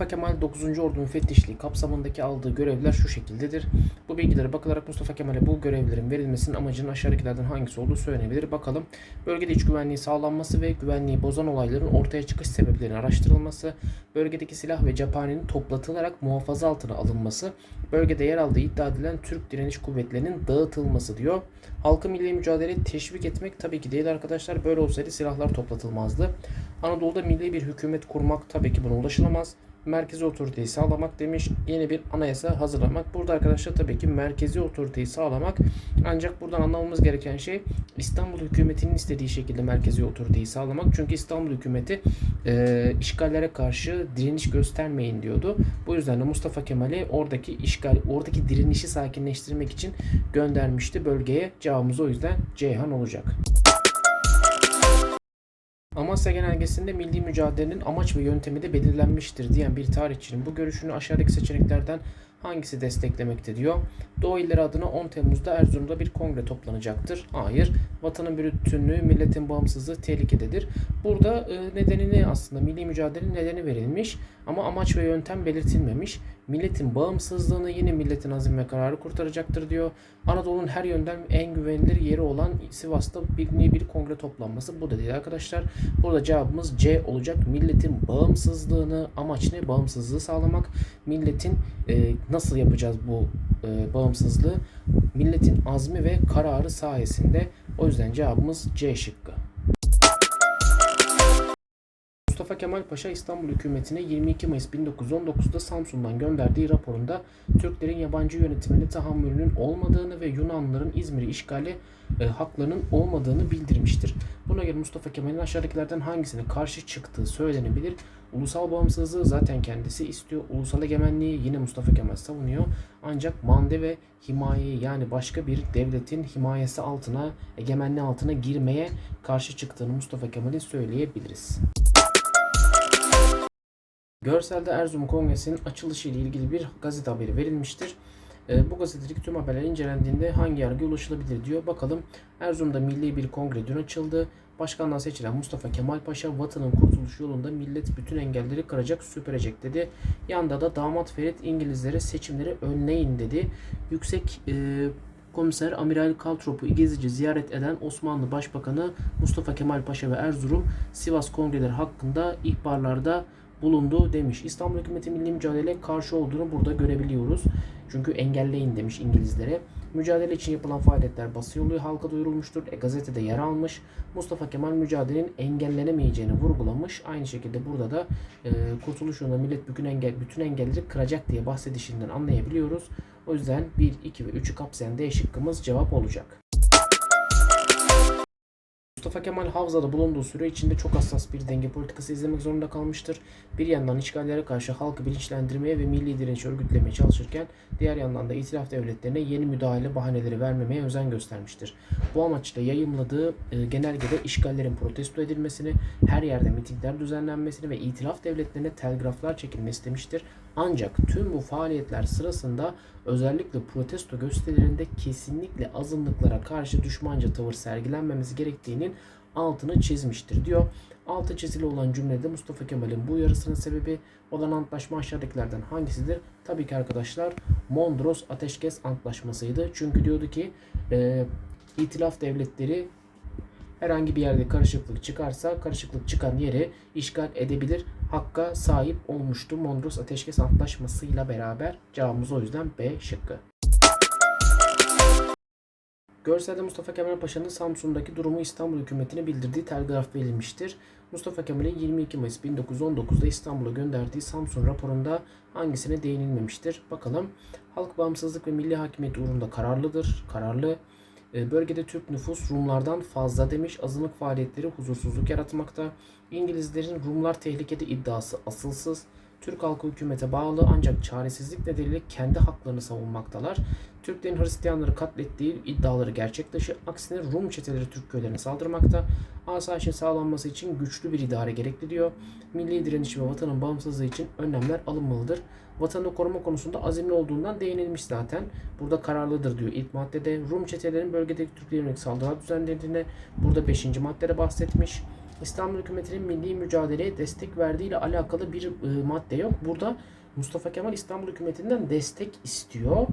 Mustafa Kemal 9. Ordu Müfettişliği kapsamındaki aldığı görevler şu şekildedir. Bu bilgilere bakılarak Mustafa Kemal'e bu görevlerin verilmesinin amacının aşağıdakilerden hangisi olduğu söylenebilir. Bakalım. Bölgede iç güvenliği sağlanması ve güvenliği bozan olayların ortaya çıkış sebeplerinin araştırılması, bölgedeki silah ve cephanenin toplatılarak muhafaza altına alınması, bölgede yer aldığı iddia edilen Türk direniş kuvvetlerinin dağıtılması diyor. Halkı milli mücadele teşvik etmek tabii ki değil arkadaşlar. Böyle olsaydı silahlar toplatılmazdı. Anadolu'da milli bir hükümet kurmak tabii ki buna ulaşılamaz merkezi otoriteyi sağlamak demiş. Yeni bir anayasa hazırlamak. Burada arkadaşlar tabii ki merkezi otoriteyi sağlamak. Ancak buradan anlamamız gereken şey İstanbul hükümetinin istediği şekilde merkezi otoriteyi sağlamak. Çünkü İstanbul hükümeti e, işgallere karşı direniş göstermeyin diyordu. Bu yüzden de Mustafa Kemal'i oradaki işgal, oradaki direnişi sakinleştirmek için göndermişti bölgeye. Cevabımız o yüzden Ceyhan olacak. Amasya Genelgesi'nde milli mücadelenin amaç ve yöntemi de belirlenmiştir diyen bir tarihçinin bu görüşünü aşağıdaki seçeneklerden hangisi desteklemekte diyor. Doğu illeri adına 10 Temmuz'da Erzurum'da bir kongre toplanacaktır. Hayır. Vatanın bütünlüğü, milletin bağımsızlığı tehlikededir. Burada e, nedenini aslında milli mücadelenin nedeni verilmiş ama amaç ve yöntem belirtilmemiş. Milletin bağımsızlığını yine milletin azim ve kararı kurtaracaktır diyor. Anadolu'nun her yönden en güvenilir yeri olan Sivas'ta bir, bir kongre toplanması. Bu da değil arkadaşlar. Burada cevabımız C olacak. Milletin bağımsızlığını, amaç ne? Bağımsızlığı sağlamak. Milletin e, nasıl yapacağız bu e, bağımsızlığı? Milletin azmi ve kararı sayesinde. O yüzden cevabımız C şıkkı. Mustafa Kemal Paşa İstanbul hükümetine 22 Mayıs 1919'da Samsun'dan gönderdiği raporunda Türklerin yabancı yönetimine tahammülünün olmadığını ve Yunanlıların İzmir'i işgali e, haklarının olmadığını bildirmiştir. Buna göre Mustafa Kemal'in aşağıdakilerden hangisine karşı çıktığı söylenebilir. Ulusal bağımsızlığı zaten kendisi istiyor. Ulusal egemenliği yine Mustafa Kemal savunuyor. Ancak mande ve himayeyi yani başka bir devletin himayesi altına, egemenliği altına girmeye karşı çıktığını Mustafa Kemal'in söyleyebiliriz. Görselde Erzurum Kongresi'nin açılışı ile ilgili bir gazete haberi verilmiştir. E, bu gazetedeki tüm haberler incelendiğinde hangi yargıya ulaşılabilir diyor. Bakalım Erzurum'da milli bir kongre dün açıldı. Başkanlığa seçilen Mustafa Kemal Paşa vatanın kurtuluş yolunda millet bütün engelleri kıracak süpürecek dedi. Yanda da damat Ferit İngilizlere seçimleri önleyin dedi. Yüksek e, Komiser Amiral Kaltrop'u gezici ziyaret eden Osmanlı Başbakanı Mustafa Kemal Paşa ve Erzurum Sivas kongreleri hakkında ihbarlarda bulundu demiş. İstanbul hükümeti milli mücadele karşı olduğunu burada görebiliyoruz. Çünkü engelleyin demiş İngilizlere. Mücadele için yapılan faaliyetler basın yolu halka duyurulmuştur. E, gazetede yer almış. Mustafa Kemal mücadelenin engellenemeyeceğini vurgulamış. Aynı şekilde burada da e, kurtuluş yolunda millet bütün, engel, bütün engelleri kıracak diye bahsedişinden anlayabiliyoruz. O yüzden 1, 2 ve 3'ü kapsayan D şıkkımız cevap olacak. Mustafa Kemal Havza'da bulunduğu süre içinde çok hassas bir denge politikası izlemek zorunda kalmıştır. Bir yandan işgallere karşı halkı bilinçlendirmeye ve milli direnişi örgütlemeye çalışırken diğer yandan da itilaf devletlerine yeni müdahale bahaneleri vermemeye özen göstermiştir. Bu amaçla yayımladığı e, genelgede işgallerin protesto edilmesini, her yerde mitingler düzenlenmesini ve itilaf devletlerine telgraflar çekilmesi istemiştir. Ancak tüm bu faaliyetler sırasında özellikle protesto gösterilerinde kesinlikle azınlıklara karşı düşmanca tavır sergilenmemesi gerektiğinin altını çizmiştir diyor. Altı çizili olan cümlede Mustafa Kemal'in bu uyarısının sebebi olan antlaşma aşağıdakilerden hangisidir? Tabii ki arkadaşlar Mondros Ateşkes Antlaşması'ydı. Çünkü diyordu ki e, itilaf devletleri herhangi bir yerde karışıklık çıkarsa karışıklık çıkan yeri işgal edebilir hakka sahip olmuştu Mondros Ateşkes Antlaşması'yla beraber. Cevabımız o yüzden B şıkkı. Görselde Mustafa Kemal Paşa'nın Samsun'daki durumu İstanbul hükümetine bildirdiği telgraf verilmiştir. Mustafa Kemal'in 22 Mayıs 1919'da İstanbul'a gönderdiği Samsun raporunda hangisine değinilmemiştir? Bakalım. Halk bağımsızlık ve milli hakimiyet uğrunda kararlıdır. Kararlı. E, Bölgede Türk nüfus Rumlardan fazla demiş. Azınlık faaliyetleri huzursuzluk yaratmakta. İngilizlerin Rumlar tehlikede iddiası asılsız. Türk halkı hükümete bağlı ancak çaresizlik nedeniyle kendi haklarını savunmaktalar. Türklerin Hristiyanları katlettiği iddiaları gerçek dışı. Aksine Rum çeteleri Türk köylerine saldırmakta. Asayişin sağlanması için güçlü bir idare gerekli diyor. Milli direniş ve vatanın bağımsızlığı için önlemler alınmalıdır. Vatanı koruma konusunda azimli olduğundan değinilmiş zaten. Burada kararlıdır diyor ilk maddede. Rum çetelerin bölgedeki Türklere yönelik saldırılar düzenlediğine burada 5. maddede bahsetmiş. İstanbul hükümetinin milli mücadeleye destek verdiği ile alakalı bir e, madde yok. Burada Mustafa Kemal İstanbul hükümetinden destek istiyor.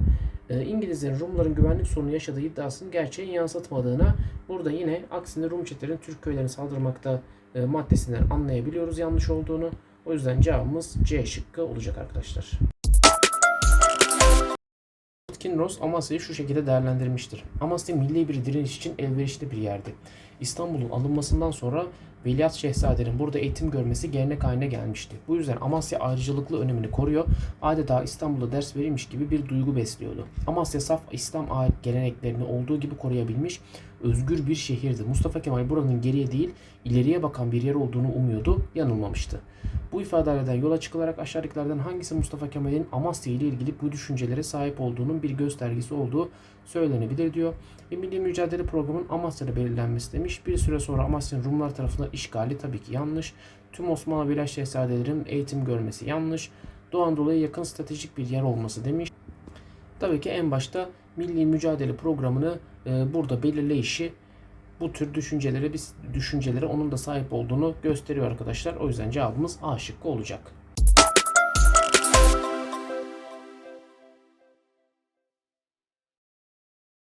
E, İngilizlerin Rumların güvenlik sorunu yaşadığı iddiasının gerçeği yansıtmadığına burada yine aksine Rum çetelerin Türk köylerine saldırmakta e, maddesinden anlayabiliyoruz yanlış olduğunu. O yüzden cevabımız C şıkkı olacak arkadaşlar. Kinross Amasya'yı şu şekilde değerlendirmiştir. Amasya milli bir direniş için elverişli bir yerdi. İstanbul'un alınmasından sonra Veliaht Şehzade'nin burada eğitim görmesi gelenek haline gelmişti. Bu yüzden Amasya ayrıcalıklı önemini koruyor, adeta İstanbul'da ders verilmiş gibi bir duygu besliyordu. Amasya saf İslam ait geleneklerini olduğu gibi koruyabilmiş, özgür bir şehirdi. Mustafa Kemal buranın geriye değil, ileriye bakan bir yer olduğunu umuyordu, yanılmamıştı. Bu ifadelerden yola çıkılarak aşağıdakilerden hangisi Mustafa Kemal'in Amasya ile ilgili bu düşüncelere sahip olduğunun bir göstergesi olduğu söylenebilir diyor. Ve Milli Mücadele Programı'nın Amasya'da belirlenmesi demiş. Bir süre sonra Amasya'nın Rumlar tarafından işgali tabii ki yanlış. Tüm Osmanlı Veliaht Şehzadelerin eğitim görmesi yanlış. Doğu Anadolu'ya yakın stratejik bir yer olması demiş. Tabii ki en başta Milli Mücadele Programı'nı e, burada belirleyişi bu tür düşüncelere biz düşüncelere onun da sahip olduğunu gösteriyor arkadaşlar. O yüzden cevabımız A şıkkı olacak.